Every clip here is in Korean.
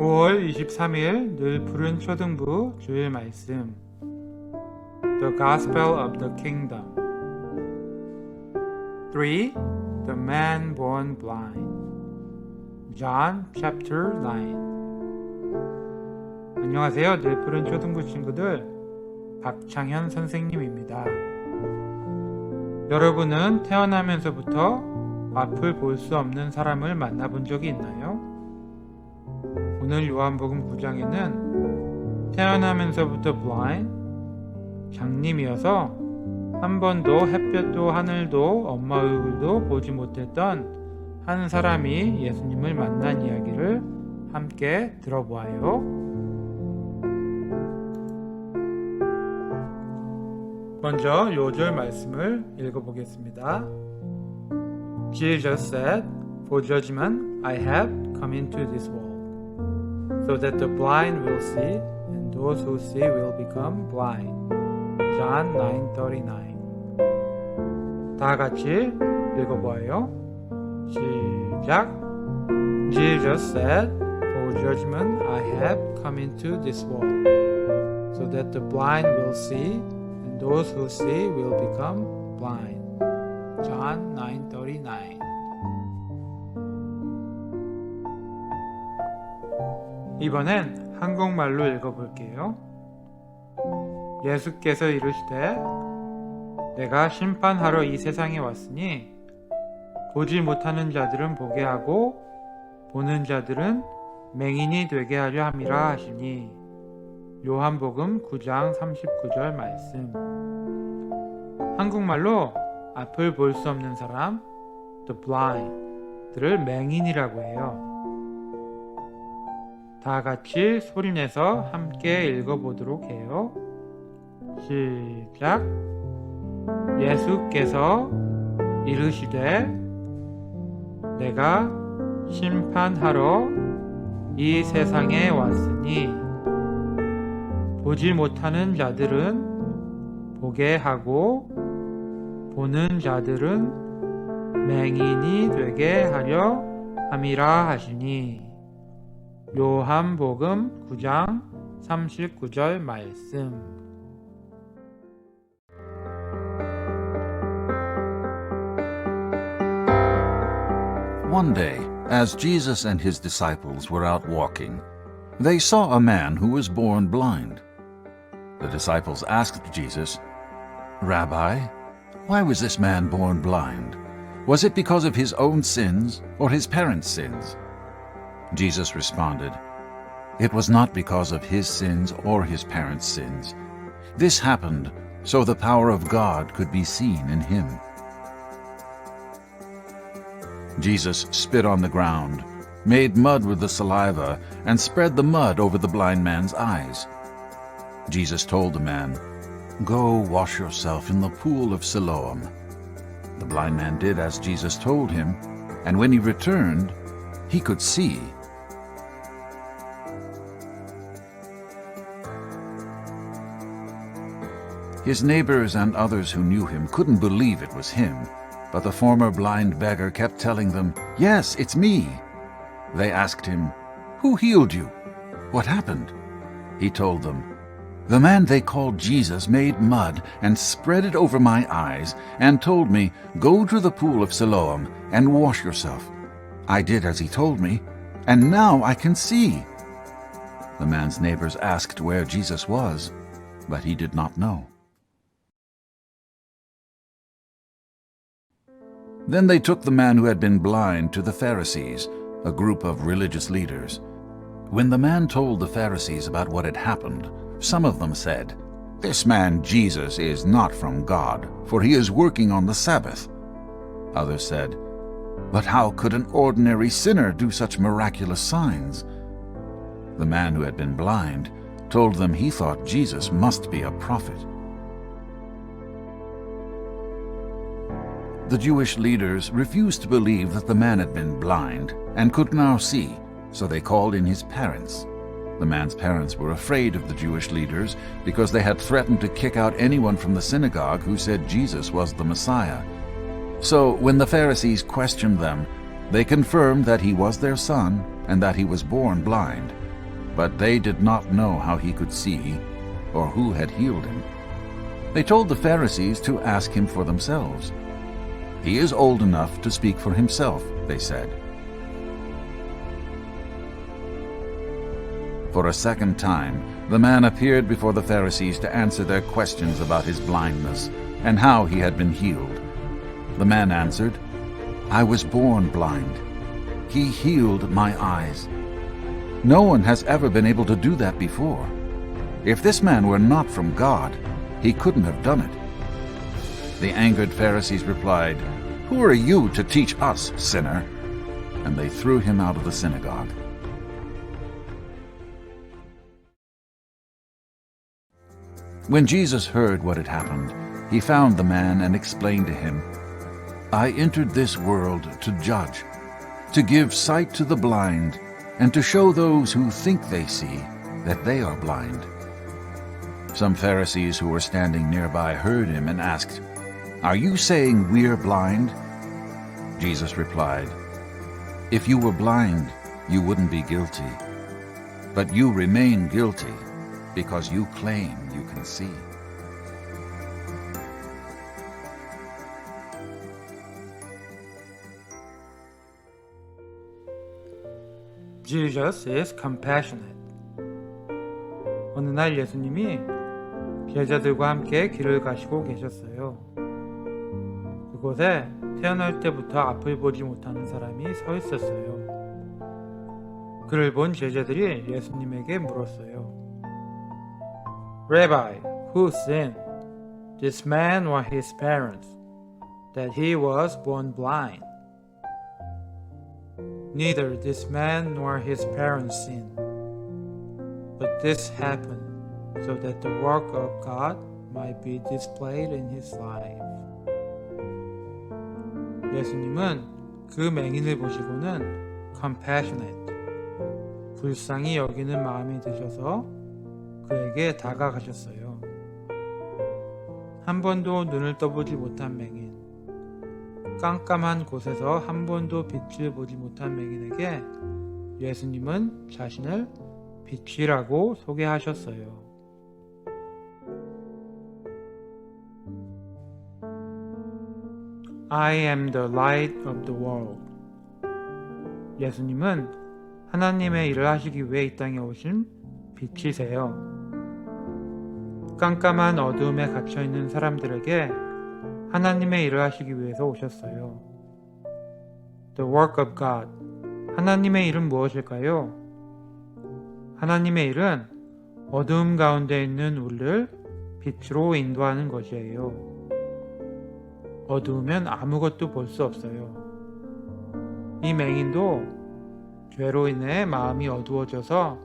5월 23일 늘 푸른 초등부 주일 말씀. The Gospel of the Kingdom. 3. The Man Born Blind. John chapter 9 안녕하세요. 늘 푸른 초등부 친구들. 박창현 선생님입니다. 여러분은 태어나면서부터 앞을 볼 수 없는 사람을 만나본 적이 있나요? 오늘 요한복음 9장에는 태어나면서부터 blind, 장님이어서 한 번도 햇볕도 하늘도 엄마 얼굴도 보지 못했던 한 사람이 예수님을 만난 이야기를 함께 들어보아요. 먼저 요절 말씀을 읽어보겠습니다. Jesus said, For judgment I have come into this world. so that the blind will see and those who see will become blind. John 9:39. 다 같이 읽어봐요. 시작. Jesus said, "For judgment I have come into this world, so that the blind will see and those who see will become blind." John 9:39. 이번엔 한국말로 읽어볼게요. 예수께서 이르시되 내가 심판하러 이 세상에 왔으니 보지 못하는 자들은 보게 하고 보는 자들은 맹인이 되게 하려 함이라 하시니 요한복음 9장 39절 말씀 한국말로 앞을 볼 수 없는 사람 the blind들을 맹인이라고 해요. 다 같이 소리내서 함께 읽어보도록 해요. 시작. 예수께서 이르시되 내가 심판하러 이 세상에 왔으니 보지 못하는 자들은 보게 하고 보는 자들은 맹인이 되게 하려 함이라 하시니 요한복음 9장 39절 말씀 One day, as Jesus and his disciples were out walking, they saw a man who was born blind. The disciples asked Jesus, Rabbi, why was this man born blind? Was it because of his own sins or his parents' sins? Jesus responded, It was not because of his sins or his parents' sins. This happened so the power of God could be seen in him. Jesus spit on the ground, made mud with the saliva, and spread the mud over the blind man's eyes. Jesus told the man, Go wash yourself in the pool of Siloam. The blind man did as Jesus told him, and when he returned, he could see. His neighbors and others who knew him couldn't believe it was him, but the former blind beggar kept telling them, Yes, it's me. They asked him, Who healed you? What happened? He told them, The man they called Jesus made mud and spread it over my eyes and told me, Go to the pool of Siloam and wash yourself. I did as he told me, and now I can see. The man's neighbors asked where Jesus was, but he did not know. Then they took the man who had been blind to the Pharisees, a group of religious leaders. When the man told the Pharisees about what had happened, some of them said, This man Jesus is not from God, for he is working on the Sabbath. Others said, But how could an ordinary sinner do such miraculous signs? The man who had been blind told them he thought Jesus must be a prophet. The Jewish leaders refused to believe that the man had been blind and could now see, so they called in his parents. The man's parents were afraid of the Jewish leaders because they had threatened to kick out anyone from the synagogue who said Jesus was the Messiah. So when the Pharisees questioned them, they confirmed that he was their son and that he was born blind. but they did not know how he could see or who had healed him. They told the Pharisees to ask him for themselves. He is old enough to speak for himself, they said. For a second time, the man appeared before the Pharisees to answer their questions about his blindness and how he had been healed. The man answered, I was born blind. He healed my eyes. No one has ever been able to do that before. If this man were not from God, he couldn't have done it. The angered Pharisees replied, Who are you to teach us, sinner? And they threw him out of the synagogue. When Jesus heard what had happened, he found the man and explained to him, I entered this world to judge, to give sight to the blind, and to show those who think they see that they are blind. Some Pharisees who were standing nearby heard him and asked, Are you saying we're blind? Jesus replied, If you were blind, you wouldn't be guilty. But you remain guilty because you claim you can see. Jesus is compassionate. 어느 날 예수님이 제자들과 함께 길을 가시고 계셨어요. 그곳에 태어날 때부터 앞을 보지 못하는 사람이 서 있었어요. 그를 본 제자들이 예수님에게 물었어요. Rabbi, who sinned, this man or his parents, that he was born blind? Neither this man nor his parents sinned, but this happened so that the work of God might be displayed in his life. 예수님은 그 맹인을 보시고는 compassionate, 불쌍히 여기는 마음이 드셔서 그에게 다가가셨어요. 한 번도 눈을 떠보지 못한 맹인, 깜깜한 곳에서 한 번도 빛을 보지 못한 맹인에게 예수님은 자신을 빛이라고 소개하셨어요. I am the light of the world. 예수님은 하나님의 일을 하시기 위해 이 땅에 오신 빛이세요. 깜깜한 어두움에 갇혀 있는 사람들에게 하나님의 일을 하시기 위해서 오셨어요. The work of God. 하나님의 일은 무엇일까요? 하나님의 일은 어두움 가운데 있는 우리를 빛으로 인도하는 것이에요. 어두우면 아무것도 볼 수 없어요. 이 맹인도 죄로 인해 마음이 어두워져서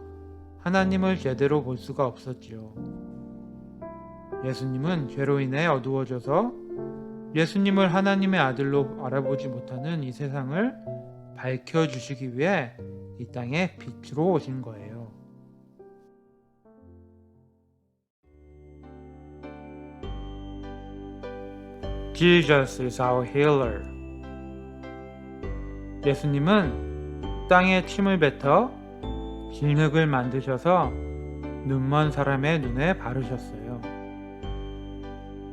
하나님을 제대로 볼 수가 없었지요. 예수님은 죄로 인해 어두워져서 예수님을 하나님의 아들로 알아보지 못하는 이 세상을 밝혀주시기 위해 이 땅에 빛으로 오신 거예요. Jesus is our healer. 예수님은 땅에 침을 뱉어 진흙을 만드셔서 눈먼 사람의 눈에 바르셨어요.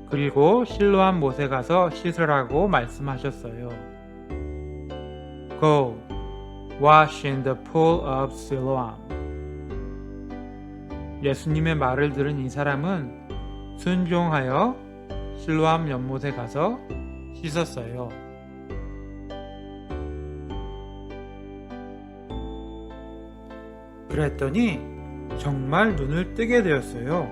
그리고 실로한 못에 가서 씻으라고 말씀하셨어요. Go, wash in the pool of Siloam. 예수님의 말을 들은 이 사람은 순종하여 실로암 연못에 가서 씻었어요. 그랬더니 정말 눈을 뜨게 되었어요.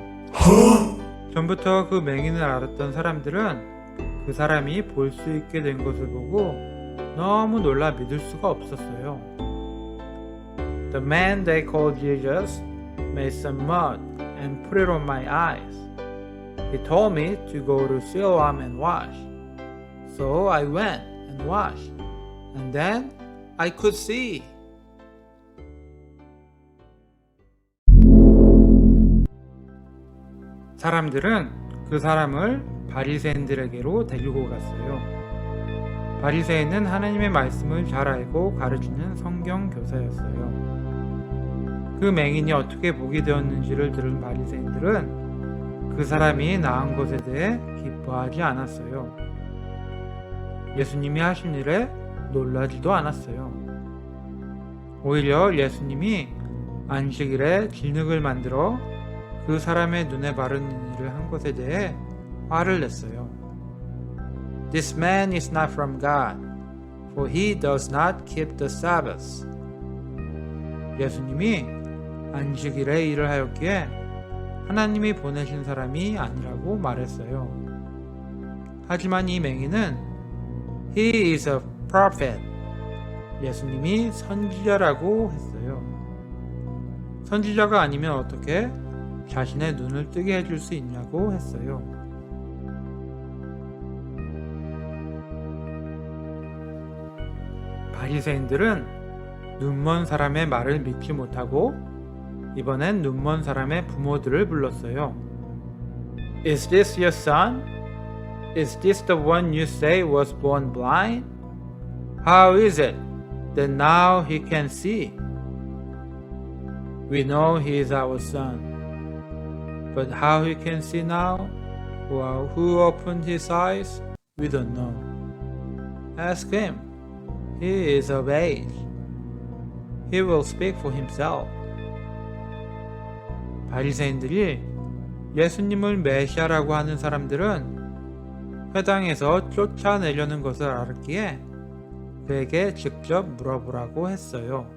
전부터 그 맹인을 알았던 사람들은 그 사람이 볼 수 있게 된 것을 보고 너무 놀라 믿을 수가 없었어요. The man they called Jesus made some mud and put it on my eyes. He told me to go to Siloam and wash. So I went and washed, and then I could see. 사람들은 그 사람을 바리새인들에게로 데리고 갔어요. 바리새인은 하나님의 말씀을 잘 알고 가르치는 성경 교사였어요. 그 맹인이 어떻게 보게 되었는지를 들은 바리새인들은 그 사람이 나은 것에 대해 기뻐하지 않았어요. 예수님이 하신 일에 놀라지도 않았어요. 오히려 예수님이 안식일에 진흙을 만들어 그 사람의 눈에 바르는 일을 한 것에 대해 화를 냈어요. This man is not from God, for he does not keep the Sabbath. 예수님이 안식일에 일을 하였기에 하나님이 보내신 사람이 아니라고 말했어요. 하지만 이 맹인은 He is a prophet. 예수님이 선지자라고 했어요. 선지자가 아니면 어떻게 자신의 눈을 뜨게 해줄 수 있냐고 했어요. 바리새인들은 눈먼 사람의 말을 믿지 못하고 이번엔 눈먼 사람의 부모들을 불렀어요. Is this your son? Is this the one you say was born blind? How is it that now he can see? We know he is our son. But how he can see now? Well, who opened his eyes? We don't know. Ask him. He is of age. He will speak for himself. 바리새인들이 예수님을 메시아라고 하는 사람들은 회당에서 쫓아내려는 것을 알았기에 그에게 직접 물어보라고 했어요.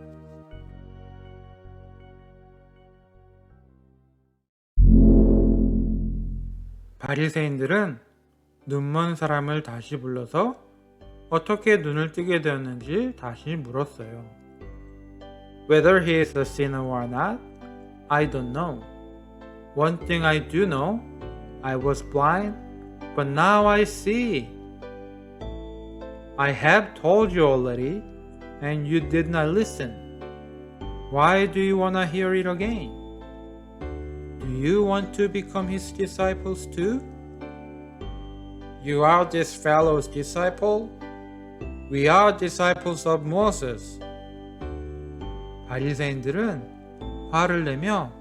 바리새인들은 눈먼 사람을 다시 불러서 어떻게 눈을 뜨게 되었는지 다시 물었어요. Whether he is a sinner or not, I don't know. One thing I do know, I was blind, but now I see. I have told you already, and you did not listen. Why do you want to hear it again? Do you want to become his disciples too? You are this fellow's disciple? We are disciples of Moses. 바리새인들은 화를 내며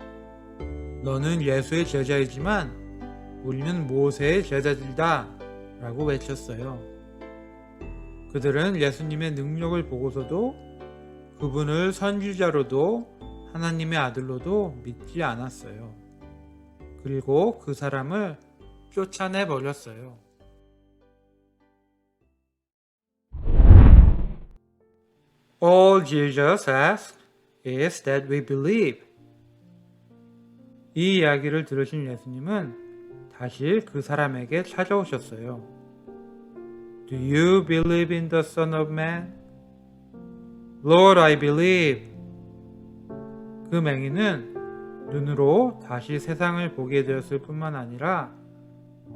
너는 예수의 제자이지만 우리는 모세의 제자들이다 라고 외쳤어요. 그들은 예수님의 능력을 보고서도 그분을 선지자로도 하나님의 아들로도 믿지 않았어요. 그리고 그 사람을 쫓아내 버렸어요. All Jesus asks is that we believe. 이 이야기를 들으신 예수님은 다시 그 사람에게 찾아오셨어요. Do you believe in the Son of Man? Lord, I believe. 그 맹인은 눈으로 다시 세상을 보게 되었을 뿐만 아니라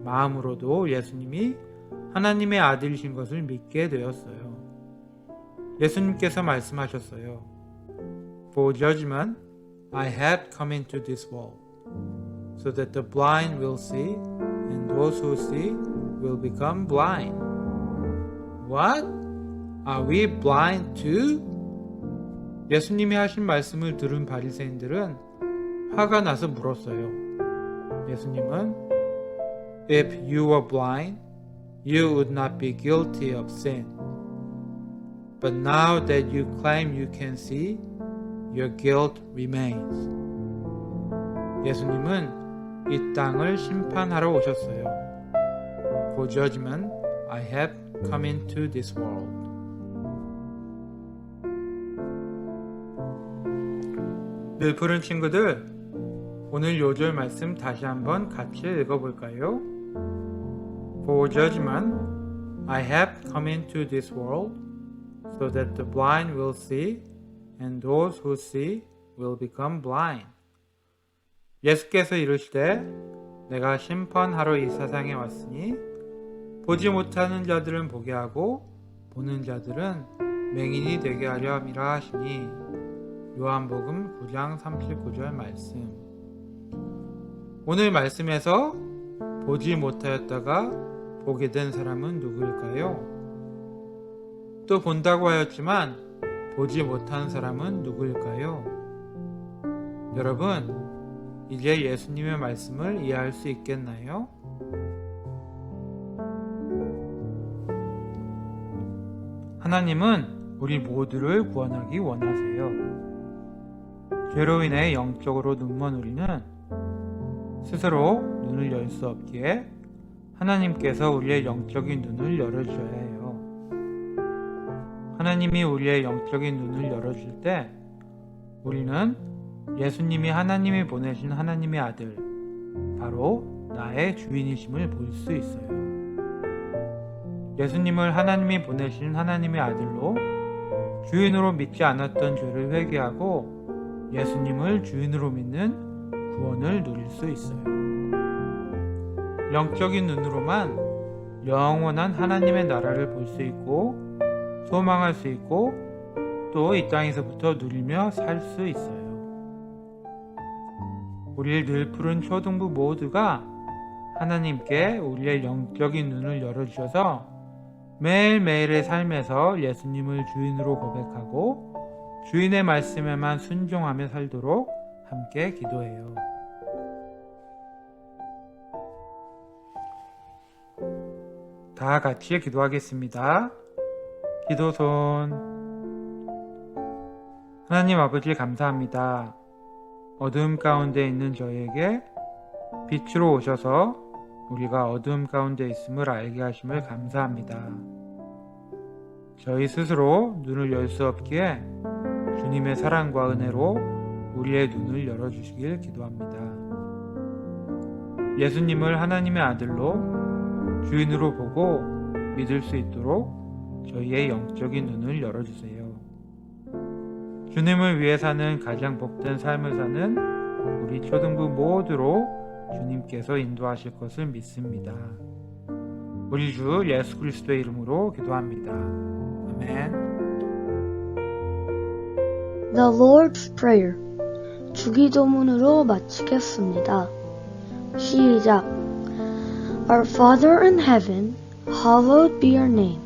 마음으로도 예수님이 하나님의 아들이신 것을 믿게 되었어요. 예수님께서 말씀하셨어요. For judgment I have come into this world, so that the blind will see, and those who see will become blind. What? Are we blind too? 예수님이 하신 말씀을 들은 바리새인들은 화가 나서 물었어요. 예수님은 If you were blind, you would not be guilty of sin. But now that you claim you can see, your guilt remains. 예수님은 이 땅을 심판하러 오셨어요. For judgment I have come into this world. 늘 푸른 친구들, 오늘 요절 말씀 다시 한번 같이 읽어볼까요? For judgment I have come into this world, so that the blind will see, and those who see will become blind. 예수께서 이르시되 내가 심판하러 이 세상에 왔으니 보지 못하는 자들은 보게 하고 보는 자들은 맹인이 되게 하려 함이라 하시니 요한복음 9장 39절 말씀 오늘 말씀에서 보지 못하였다가 보게 된 사람은 누구일까요? 또 본다고 하였지만 보지 못한 사람은 누구일까요? 여러분, 이제 예수님의 말씀을 이해할 수 있겠나요? 하나님은 우리 모두를 구원하기 원하세요. 죄로 인해 영적으로 눈먼 우리는 스스로 눈을 열 수 없기에 하나님께서 우리의 영적인 눈을 열어주셔야 해요. 하나님이 우리의 영적인 눈을 열어줄 때 우리는 예수님이 하나님이 보내신 하나님의 아들, 바로 나의 주인이심을 볼 수 있어요. 예수님을 하나님이 보내신 하나님의 아들로 주인으로 믿지 않았던 죄를 회개하고 예수님을 주인으로 믿는 구원을 누릴 수 있어요. 영적인 눈으로만 영원한 하나님의 나라를 볼 수 있고 소망할 수 있고 또 이 땅에서부터 누리며 살 수 있어요. 우리를 늘 푸른 초등부 모두가 하나님께 우리의 영적인 눈을 열어주셔서 매일매일의 삶에서 예수님을 주인으로 고백하고 주인의 말씀에만 순종하며 살도록 함께 기도해요. 다 같이 기도하겠습니다. 기도손. 하나님 아버지 감사합니다. 어둠 가운데 있는 저에게 빛으로 오셔서 우리가 어둠 가운데 있음을 알게 하심을 감사합니다. 저희 스스로 눈을 열 수 없기에 주님의 사랑과 은혜로 우리의 눈을 열어주시길 기도합니다. 예수님을 하나님의 아들로 주인으로 보고 믿을 수 있도록 저희의 영적인 눈을 열어주세요. 주님을 위해 사는 가장 복된 삶을 사는 우리 초등부 모두로 주님께서 인도하실 것을 믿습니다. 우리 주 예수 그리스도의 이름으로 기도합니다. 아멘. The Lord's Prayer 주기도문으로 마치겠습니다. 시작 Our Father in heaven, hallowed be your name.